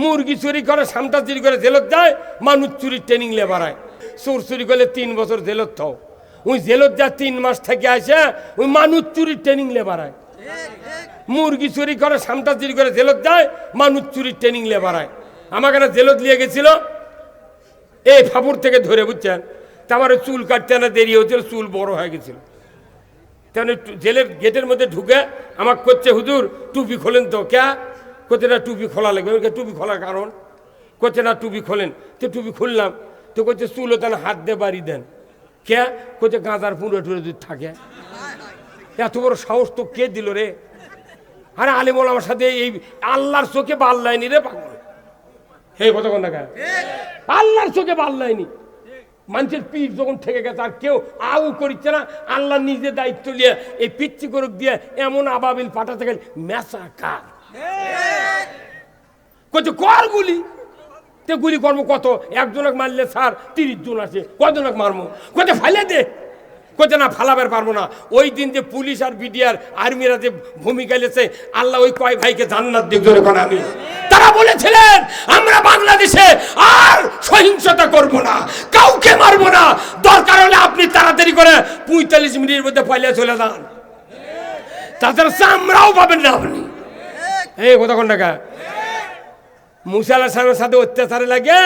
মুরগি চুরি করে সামটা চুরি করে জেলত যায়, মানুষ চুরির ট্রেনিং লে বাড়ায়। চোর চুরি করলে তিন বছর জেলত থাও ওই জেলত যা তিন মাস থেকে আসে, ওই মানুষ চুরির ট্রেনিং লে বাড়ায়। মুরগি চুরি করে সামটা চুরি করে জেলত যায়, মানুষ চুরির ট্রেনিং লে বাড়ায়। আমাকে না জেলত নিয়ে গেছিল, এই ফাপুর থেকে ধরে, বুঝছেন? তা আমার চুল কাটতে না দেরি হয়েছিল, চুল বড় হয়ে গেছিল। তেমন জেলের গেটের মধ্যে ঢুকে, আমাকে করছে, হুজুর, টুপি খোলেন তো, ক্যা? করছে না টুপি খোলা লাগবে? আমি টুপি খোলার কারণ? করছে না টুপি খোলেন? তো টুপি খুললাম, তো করছে চুলও তেন হাত দিয়ে বাড়ি দেন। কে? করছে গাঁদার পুরো টুরে যদি থাকে। এত বড় সাহস তো কে দিল রে? আরে আলিমল আমার সাথে এই আল্লাহর চোখে বাল্লায়নি রে পাগল। হে কতক্ষণ দেখা আল্লাহর চোখে বাল্লায়নি মানুষের পিঠ যখন থেকে গেছে, আর কেউ আউ করিচ্ছে না, আল্লাহ নিজে দায়িত্ব নিয়ে এই পিচ্ছি করুক দিয়ে এমন আবাবিল পাঠাতে গেল মেসা কার কত কর গুলি। তে গুলি করব কত? একজনক মারলে স্যার তিরিশ জন আছে কজনক মারবো? কত ফাইলে দে। কোথা না, ফালাবার পারব না। ওই দিন যে পুলিশ আর বিডিআর আর্মিরা যে ভূমিকা লেছে আল্লাহ ওই কয় ভাইকে জান্নাত দিক আমি। তারা বলেছিলেন, আমরা বাংলাদেশে আর সহিংসতা করব না, কাউকে মারবো না। দরকার হলে আপনি তাড়াতাড়ি করে পঁয়তাল্লিশ মিনিটের মধ্যে পালিয়ে চলে যান। তাছাড়া চামড়াও পাবেন না আপনি। এই কথা কোন? মুসালা সাহেবের সাথে অত্যাচারে লাগে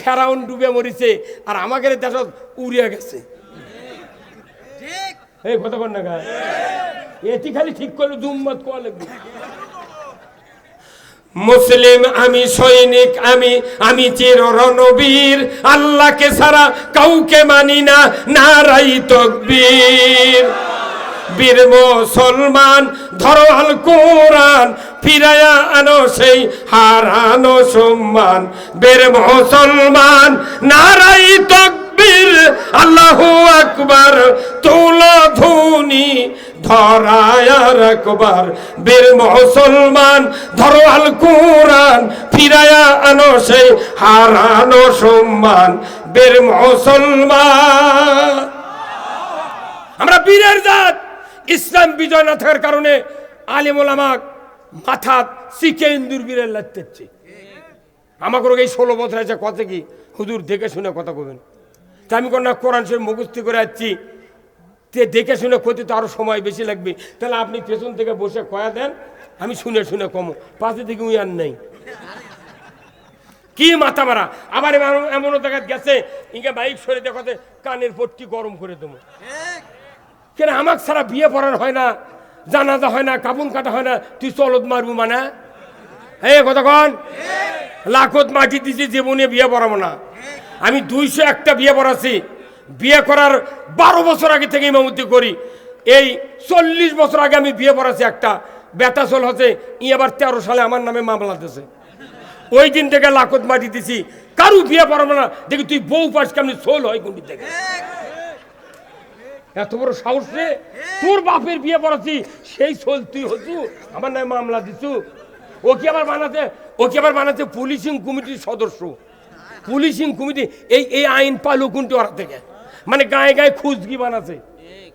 ফেরাউন ডুবে মরিছে আর আমাকে দেশ উড়িয়ে গেছে। এই কথা টাকা এটি খালি ঠিক করলে দুম্মত কোয়া লাগবে? মুসলিম আমি সৈনিক আমি আমি চির রণবীর আল্লাহকে ছাড়া কাউকে মানি না নারাই তকবীর। বীর মুসলমান ধরো আল কোরআন ফিরায়া আনো সেই হারানো সম্মান। বীর মুসলমান, নারাই তকবীর, আল্লাহু আকবার তুলো ধুনি ধরায়ার আকবার বীর মুসলমান, ধরো আল কোরআন ফিরায়া আনো সেই হারানো সম্মান। বীর মুসলমান। আমরা বীরের জাত, ইসলাম বিজয় না থাকার কারণে আলিমুল আমাক মাথা শিখে ইন্দুর বীরের লাগতেছে আমাকে এই ষোলো বছর আছে কথা কি? হুজুর দেখে শুনে কথা কবেন। তা আমি কোনো কোরআন শরীফ মুখস্থি করে যাচ্ছি তে দেখে শুনে ক্ষতি তো আরও সময় বেশি লাগবে। তাহলে আপনি পেছন থেকে বসে কয়া দেন আমি শুনে শুনে কমো। পাশে থেকে উই আর নেই। কি মাথা মারা? আবার এমন- এমনও দেখা গেছে ইঙ্গে বাইক সরে দেখাতে কানের পট্টি গরম করে দেবো। কেন আমাক ছাড়া বিয়ে পড়ার হয় না? জানাজা হয় না কাবুন কাটা হয় না, তুই চলত মারবো মানে? এই কতক্ষণ লাখত মাটি দিছি জীবনে বিয়ে পড়াবো না। আমি দুইশো একটা বিয়ে পড়াছি বিয়ে করার বারো বছর আগে থেকে ইমামতি করি এই চল্লিশ বছর আগে আমি বিয়ে পড়াছি একটা। বেটা চল হচ্ছে, ই আবার তেরো সালে আমার নামে মামলা দিয়েছে ওই দিন থেকে লাখত মাটি দিছি। কারু বিয়ে পড়াবো না। দেখি তুই বউ পাস কেমনি সোল হয় কোনটি থেকে। এত বড় সাহস রে? তোর বাপের বিয়ে পড়াচ্ছি, সেই সোল তুই হতু আমার নামে মামলা দিছু। ও কি আবার বানাতে, ও কি আবার বানাতে পুলিশিং কমিটির সদস্য? পুলিশিং কমিটি, এই এই আইন পালো কোনটি ওরা থেকে। মানে গায়ে গায়ে খুজগি বানাছে।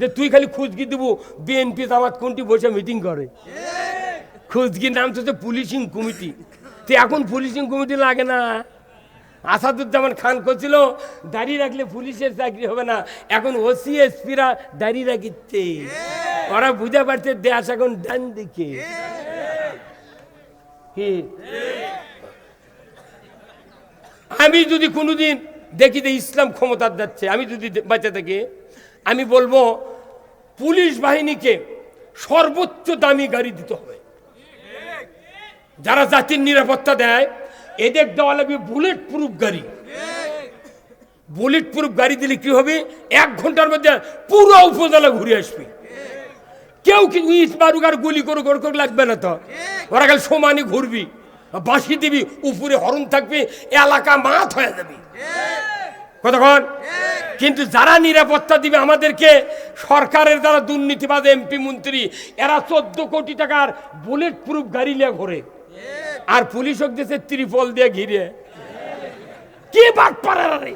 যে তুই খালি খুজগি দিব, বিএনপি জামাত কোনটি বসে মিটিং করে। খুজগির নাম তো পুলিশিং কমিটি। তো এখন পুলিশিং কমিটি লাগে না। আসাদুজ্জামান খান করছিল দাড়ি রাখলে পুলিশের চাকরি হবে না। এখন ওসি এসপিরা দাড়ি রাখিচ্ছে। ওরা বুঝে পারছে দেশ এখন ডান দিকে। আমি যদি কোনোদিন দেখি যে ইসলাম ক্ষমতার যাচ্ছে আমি যদি বাঁচে থাকি আমি বলব পুলিশ বাহিনীকে সর্বোচ্চ দামি গাড়ি দিতে হবে। যারা জাতির নিরাপত্তা দেয় এদের দেওয়া লাগবে বুলেট প্রুফ গাড়ি। বুলেট প্রুফ গাড়ি দিলে কি হবে? এক ঘণ্টার মধ্যে পুরো উপজেলা ঘুরে আসবে। কেউ কি ইট আর গুলি করুক, ওর করে লাগবে না তো। ওরা খালি সমানে ঘুরবি। বাঁশি দিবি, উপরে হরণ থাকবে, এলাকা মাত হয়ে যাবে। কতক্ষণ কিন্তু যারা নিরাপত্তা দিবে আমাদেরকে, সরকারের দ্বারা দুর্নীতিবাদ, এমপি, মন্ত্রী, এরা চোদ্দ কোটি টাকার বুলেট প্রুফ গাড়ি নিয়ে ঘোরে। আর পুলিশ হোক দেশে ত্রিপল দিয়ে ঘিরে। কি বাট পারেরা রে?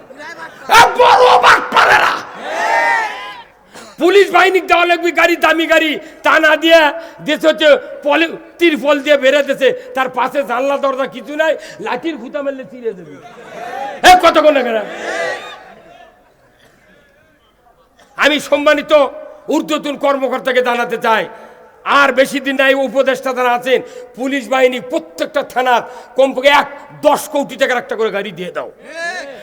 বড় পারেরা পুলিশ বাহিনী দেওয়া লাগবে গাড়ি, দামি গাড়ি, তা না দিয়ে দেশ হচ্ছে পলি তিরফল দিয়ে দেশে। তার পাশে জানলা, দরজা কিছু নাই, লাঠির খুঁতা মারলে চিরে দেবে। হ্যাঁ কতক্ষণ না কেন আমি সম্মানিত ঊর্ধ্বতন কর্মকর্তাকে জানাতে চাই আর বেশি দিন নাই উপদেষ্টা যারা আছেন। পুলিশ বাহিনী প্রত্যেকটা থানার কমপক্ষে এক দশ কোটি টাকার একটা করে গাড়ি দিয়ে দাও।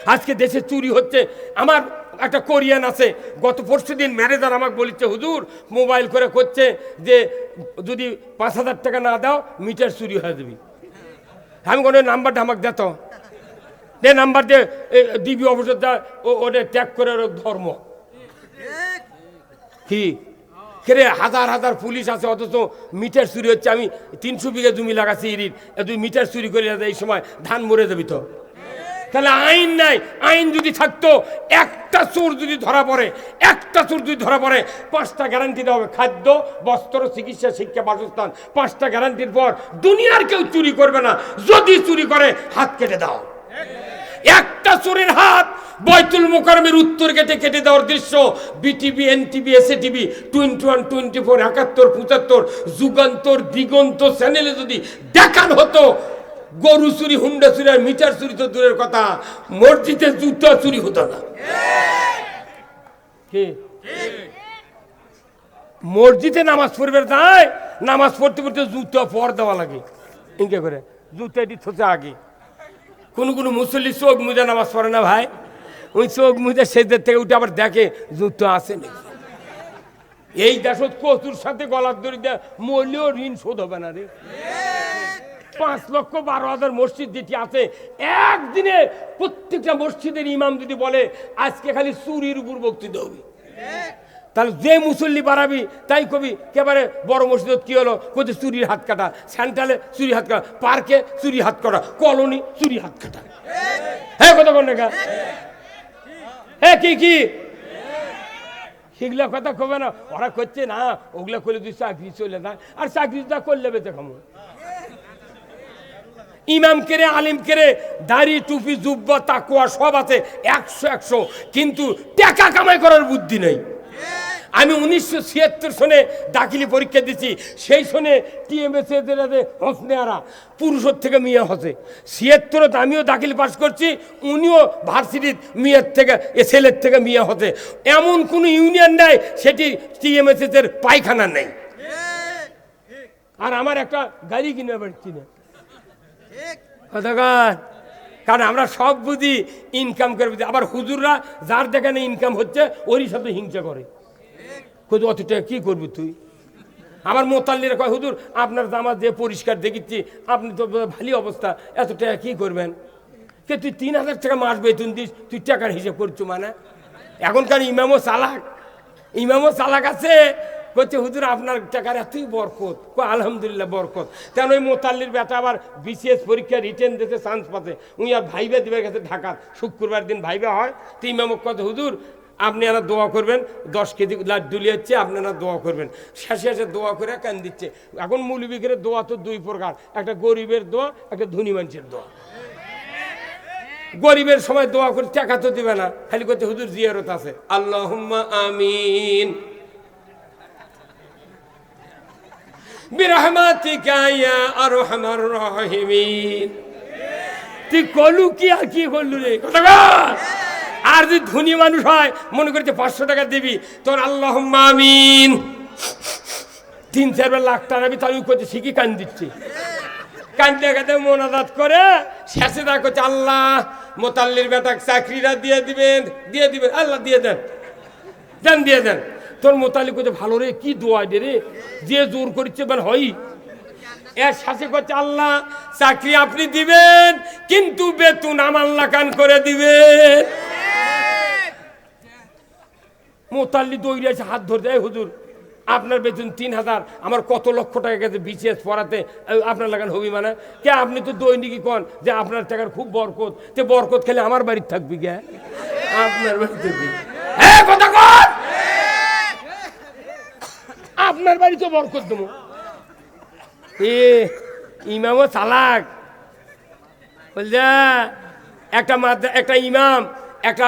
আজকে দেশে চুরি হচ্ছে। আমার একটা কোরিয়ান আছে গত পরশু দিন ম্যানেজার আমাকে বলেছে হুজুর মোবাইল করে করছে যে যদি পাঁচ হাজার টাকা না দাও মিটার চুরি হয়ে যাবি। আমি কোনো নাম্বারটা আমাকে দেত দে নাম্বার দিয়ে দিবি ও- ওটা ট্যাগ করে ধর্ম। কি? কেরে, হাজার হাজার পুলিশ আছে, অথচ মিটার চুরি হচ্ছে। আমি তিনশো বিঘা জমি লাগাচ্ছি ইরির। তুই মিটার চুরি করে এই সময় ধান মরে যাবি তো। তাহলে আইন নাই। আইন যদি থাকতো, একটা চোর যদি ধরা পড়ে, একটা চোর যদি ধরা পড়ে, পাঁচটা গ্যারান্টি দেওয়া হবে। খাদ্য, বস্ত্র, চিকিৎসা, শিক্ষা, বাসস্থান, পাঁচটা গ্যারান্টির পর দুনিয়ার কেউ চুরি করবে না। যদি চুরি করে, হাত কেটে দাও। একটা চোরের হাত বয়তুল মোকারমের উত্তর গেটে কেটে দেওয়ার দৃশ্য BTV NTV SA TV twenty one twenty four Ekattor পঁচাত্তর যুগান্তর দিগন্ত চ্যানেলে যদি দেখান হতো গরু চুরি হুন্ডা চুরি আর মিটার চুরি তো দূরের কথা মসজিদে জুতো চুরি হতো না। মসজিদে নামাজ পড়বে তাই নামাজ পড়তে পড়তে জুতো পর দেওয়া লাগে। ইনকে করে? জুতো এটি থোচা আগে। কোন কোন মুসল্লি চোখ মুজে নামাজ পড়ে না ভাই? ওই চোখ মুজে সেদের থেকে উঠে আবার দেখে জুতো আসে নাকি? এই দেশত কচুর সাথে গলার দড়ি দেয়, মরলেও ঋণ শোধ হবে না রে। পাঁচ লক্ষ বারো হাজার মসজিদ যেটি আছে, একদিনে প্রত্যেকটা মসজিদের ইমাম যদি বলে, আজকে খালি চুরির উপর বক্তৃতা হবে। তাহলে যে মুসল্লি বাড়াবি, তাই কবি, কেবারে বড় মসজিদ কি হলো? কোথায় চুরির হাত কাটা, সেন্ট্রালে চুরি হাত কাটা, পার্কে চুরি হাত কাটা, কলোনি চুরি হাত কাটা। হ্যাঁ কথা বল না হ্যাঁ কি কি? সেগুলা কথা কবে না? ওরা করছে না, ওগুলা করলে তুই চাকরি চলে না আর চাকরিটা করলে বেঁচে খামো। ইমাম কেরে, আলিম কেরে, দাড়ি, টুপি, জুব্বা, তাকুয়া সব আছে, একশো একশো। কিন্তু টাকা কামাই করার বুদ্ধি নেই। আমি উনিশশো ছিয়াত্তর সনে দাখিলি পরীক্ষা দিচ্ছি সেই সনে টিএমএসএ হসনেয়ারা পুরুষের থেকে মেয়ে হসে। ছিয়াত্তরত আমিও দাখিল পাস করছি, উনিও ভার্সিটির মেয়ের থেকে ছেলের থেকে মেয়ে হতে এমন কোনো ইউনিয়ন নাই, সেটি টিএমএসএস এর পায়খানা নেই। আর আমার একটা গাড়ি কিনে পারছি না কারণ আমরা সব বুঝি ইনকাম করে আবার হুজুররা যার দেখানে ইনকাম হচ্ছে, ওরই সাথে হিংসা করে। কত অত টাকা কী করবি তুই? আমার মোতাল্লিরা কয়, হুজুর, আপনার জামা যে পরিষ্কার দেখিচ্ছি, আপনি তো ভালো অবস্থা, এত টাকা কী করবেন? কে, তুই তিন হাজার টাকা মাস বেতন দিস, তুই টাকার হিসেব করছ মানে? এখনকার ইমামও চালাক ইমামও চালাক আছে। বলছে হুজুর, আপনার টাকার এতই বরকত। কো আলহামদুলিল্লাহ, বরকত। কেন, ওই মোতাল্লির বেটা আবার বিসিএস পরীক্ষা রিটেন দিতে চান্স পাতে উনি আর ভাইবে দিবে গেছে ঢাকা শুক্রবার দিন ভাইবে হয়। তো ইমামক কত হুজুর আপনি এরা দোয়া করবেন, দশ কেজি লাড্ডু লিয়াচ্ছে আপনারা দোয়া করবেন। শেষে শেষে দোয়া করে কান দিচ্ছে। এখন মূলবিকের দোয়া তো দুই প্রকার। একটা গরিবের দোয়া, একটা ধনী মানুষের দোয়া। গরিবের সময় দোয়া করে টাকা তো দিবে না। খালি করতে হুজুর জিয়ারত আছে। আল্লাহ আমিন। তুই কলু কি আর কি করলু রে কথা। আর যদি ধনী মানুষ হয়, মনে করছে পাঁচশো টাকা দিবি। তোর আল্লাহ আমিন। তিন চারবার লাখ টাকা দিবি তাই করছে শিখি কান দিচ্ছি। কান্দে কাঁদে মোনাজাত করে, শেষে দা করছে আল্লাহ, মোতাল্লির বেটা চাকরিটা দিয়ে দিবেন দিয়ে দিবেন, আল্লাহ দিয়ে দেন। দেন, দিয়ে দেন। তোর মোতালি করছে ভালো রে, কি দোয়া দে রে? যে জোর করছে মানে হয় এর শাসে করছে আল্লাহ, চাকরি আপনি দিবেন, কিন্তু বেতন আমার লাকান করে দিবেন। মোতাল্লি দৌড়ে আছে হাত ধরে দেয় হুজুর, আপনার বেতন তিন হাজার, আমার কত লক্ষ টাকা গেছে বিসিএস পড়াতে আপনার লাগান হবি মানে? কে, আপনি তো দৈনিকই কন যে আপনার টাকার খুব বরকত, তে বরকত খেলে আমার বাড়ির থাকবি কে? আপনার বাড়িতে আপনার বাড়ি তো বরকত দেবো। এ ইমামও চালাক বলছে, একটা মাদ্রা, একটা ইমাম, একটা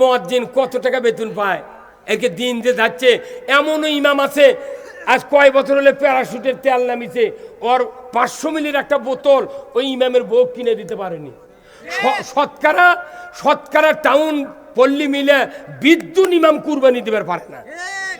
মজ্জিন কত টাকা বেতন পায়? একে দিন যে যাচ্ছে, এমনও ইমাম আছে, আজ কয় বছর হলে প্যারাশুটের তেল নামিছে ওর পাঁচশো মিলির একটা বোতল ওই ইমামের বউ কিনে দিতে পারেনি। সৎকারা শতকরা শতকরা টাউন পল্লী মিলে বিদ্যুৎ ইমাম কুরবানি দিবার পারে না।